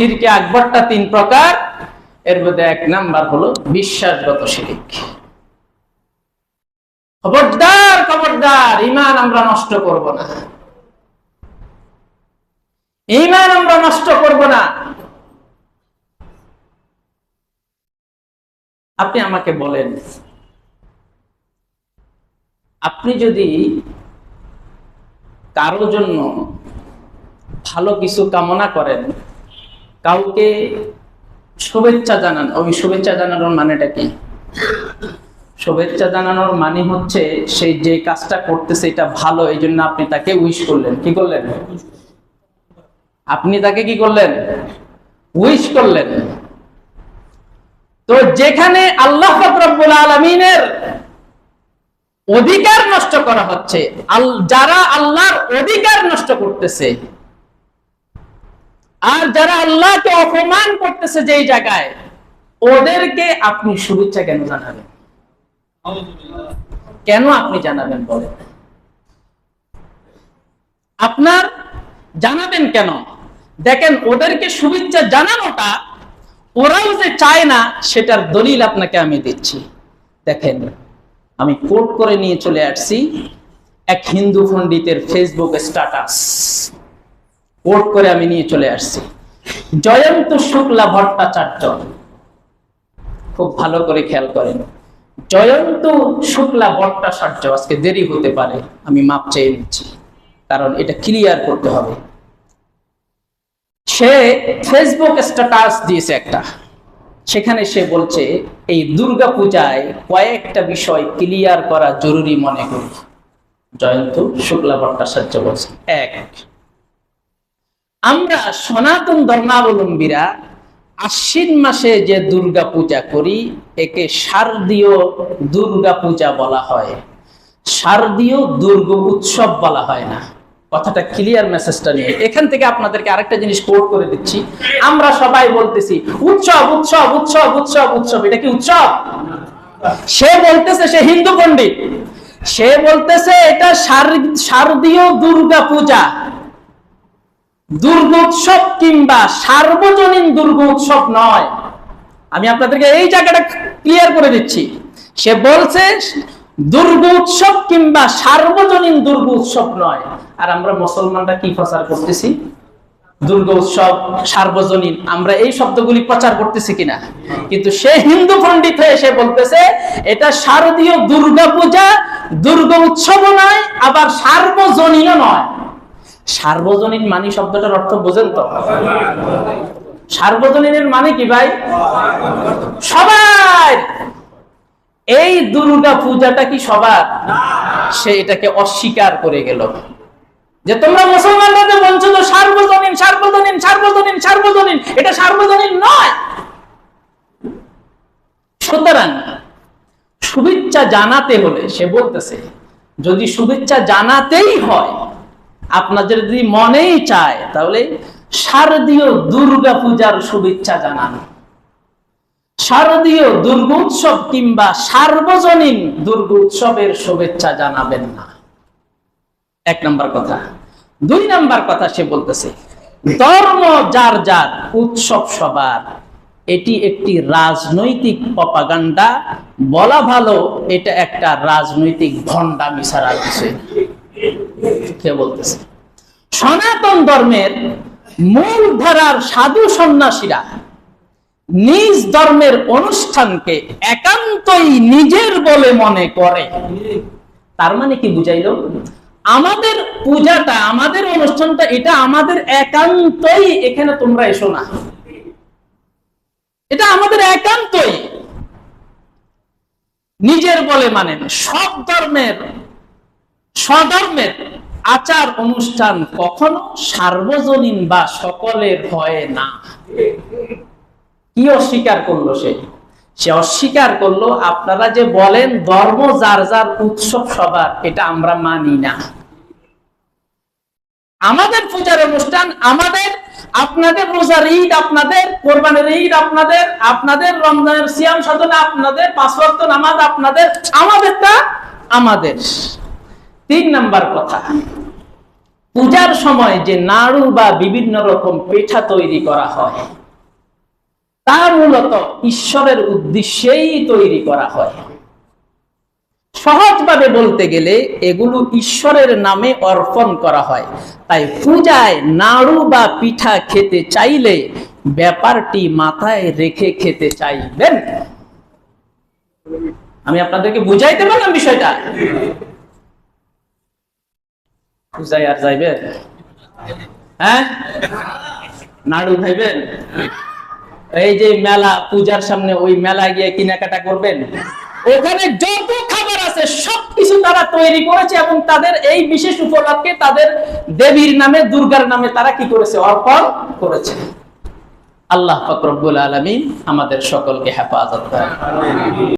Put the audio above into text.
শিরকে আকবরটা তিন প্রকার। এর মধ্যে এক নাম্বার হলো বিশ্বাসগত শিরিক। খবরদার খবরদার ইমান আমরা নষ্ট করব না। ইমান আমরা নষ্ট করব না। আপনি আমাকে বলেন, আপনি যদি কারও জন্য ভালো কিছু কামনা করেন কাউকে শুভেচ্ছা জানান, ওই শুভেচ্ছা জানানোর মানেটা কি? শুভেচ্ছা জানানোর মানে হচ্ছে সেই যে কাজটা করতেছে এটা ভালো, এই জন্য আপনি তাকে উইশ করলেন। কি করলেন? আপনি তাকে কি করলেন? উইশ করলেন। তো যেখানে আল্লাহ রব্বুল আলমিনের অধিকার নষ্ট করা হচ্ছে যারা আল্লাহর অধিকার নষ্ট করতেছে আর যারা আল্লাহকে অপমান করতেছে যেই জায়গায়, ওদেরকে আপনি শুভেচ্ছা কেন জানাবেন? কেন আপনি জানাবেন বলেন? আপনার জানাবেন কেন? দেখেন, ওদেরকে শুভেচ্ছা জানানোটা, ওরাও যে চায় না, সেটার দলিল আপনাকে আমি দিচ্ছি। দেখেন, আমি কোট করে নিয়ে চলে আসছি এক হিন্দু পণ্ডিতের ফেসবুক স্ট্যাটাস কোট করে আমি নিয়ে চলে আসছি। জয়ন্ত শুক্লা ভট্টাচার্য। খুব ভালো করে খেয়াল করেন। জয়ন্ত শুক্লা ভট্টাচার্য, আজকে দেরি হতে পারে, আমি মাপ চেয়ে নিচ্ছি। কারণ এটা ক্লিয়ার করতে হবে। সে ফেসবুক স্ট্যাটাস দিয়েছে একটা। সেখানে সে বলছে, এই দুর্গা পূজায় কয়েকটা বিষয় ক্লিয়ার করা জরুরি মনে করি জয়ন্ত শুক্লা ভট্টাচার্য বলছে, এক আমরা সনাতন ধর্মাবলম্বীরা আশ্বিন মাসে যে দুর্গা পূজা করি, একে শারদীয় দুর্গা পূজা বলা হয়। শারদীয় দুর্গ উৎসব বলা হয় না। কথাটা ক্লিয়ার মেসেজটা নিয়ে। এখান থেকে আপনাদেরকে আরেকটা জিনিস কোট করে দিচ্ছি। আমরা সবাই বলতেছি, উৎসব উৎসব উৎসব উৎসব উৎসব। এটা কি উৎসব? সে বলতেছে সে হিন্দু পণ্ডিত। সে বলতেছে এটা শার- শারদীয় দুর্গা পূজা দুর্গোৎসব কিংবা সার্বজনীন দুর্গোৎসব নয়। আমি আপনাদেরকে এই জায়গাটা ক্লিয়ার করে দিচ্ছি। সে বলছে দুর্গ উৎসব কিংবা সার্বজনীন নয়। আর আমরা মুসলমানরা কি প্রচার করতেছি? সার্বজনীন, আমরা এই শব্দগুলি প্রচার করতেছি কিনা? কিন্তু সে হিন্দু পণ্ডিত হয়ে সে বলতেছে, এটা শারদীয় দুর্গা পূজা দুর্গ উৎসবও নয়, আবার সার্বজনীনও নয়। সার্বজনীন মানি শব্দটার অর্থ বোঝেন তো? সার্বজনীনের মানে কি ভাই? সবাই এই দুর্গা পূজাটা কি সবার? সে এটাকে অস্বীকার করে গেল। যে তোমরা মুসলমানরা বলছো তো সার্বজনীন সার্বজনীন সার্বজনীন সার্বজনীন, এটা সার্বজনীন নয়। সুতরাং শুভেচ্ছা জানাতে হলে সে বলতেছে, যদি শুভেচ্ছা জানাতেই হয় আপনাদের যদি মনেই চায়, তাহলে শারদীয় দুর্গা পূজার শুভেচ্ছা জানান। শারদীয় দুর্গোৎসব কিংবা সার্বজনীন দুর্গোৎসবের শুভেচ্ছা জানাবেন না। এক নাম্বার কথা। দুই নাম্বার কথা সে বলতেছে, ধর্ম যার যার, উৎসব সবার। এটি একটি রাজনৈতিক প্রপাগান্ডা বলা ভালো, এটা একটা রাজনৈতিক ভণ্ডামি ছাড়া না। সনাতন ধর্মের মূল ধারার সাধু সন্ন্যাসীরা নিজ ধর্মের অনুষ্ঠানকে একান্তই নিজের বলে মনে করে। তার মানে কি বুঝাইলো? আমাদের পূজাটা, আমাদের অনুষ্ঠানটা, এটা আমাদের একান্তই এখানে তোমরা এসো না। এটা আমাদের একান্তই নিজের বলে মানেন সব ধর্মের স্বধর্মের আচার অনুষ্ঠান কখনো সার্বজনীন বা সকলের হয় না। কি অস্বীকার করল সে? সে অস্বীকার করল, আপনারা যে বলেন ধর্ম যার যার উৎসব সবার, এটা আমরা মানি না। আমাদের পূজার অনুষ্ঠান, আমাদের, আপনাদের রোজার ঈদ, আপনাদের কোরবানের ঈদ, আপনাদের আপনাদের রমজানের সিয়াম সাধনা, আপনাদের পাঁচ নামাজ, আপনাদের, আমাদেরটা আমাদের। তিন নাম্বার কথা। পূজার সময় যে নাড়ু বা বিভিন্ন রকম পিঠা তৈরি করা হয় তা মূলত ঈশ্বরের উদ্দেশ্যেই তৈরি করা হয়। সহজভাবে বলতে গেলে এগুলো ঈশ্বরের নামে অর্পণ করা হয়। তাই পূজায় নাড়ু বা পিঠা খেতে চাইলে ব্যাপারটি মাথায় রেখে খেতে চাইবেন। আমি আপনাদেরকে বুঝাইতে পারলাম বিষয়টা? পূজায় আর যাইবেন হ্যাঁ? নাড়ু খাইবেন এই যে মেলা, পূজার সামনে ওই মেলা গিয়ে কেনাকাটা করবেন? ওখানে যত খাবার আছে তারা তৈরি করেছে এবং তাদের এই বিশেষ উপলক্ষে তাদের দেবীর নামে, দুর্গার নামে তারা কি করেছে? অর্পণ করেছে। আল্লাহ ফকরবুল আলমিন আমাদের সকলকে হেফাজত করে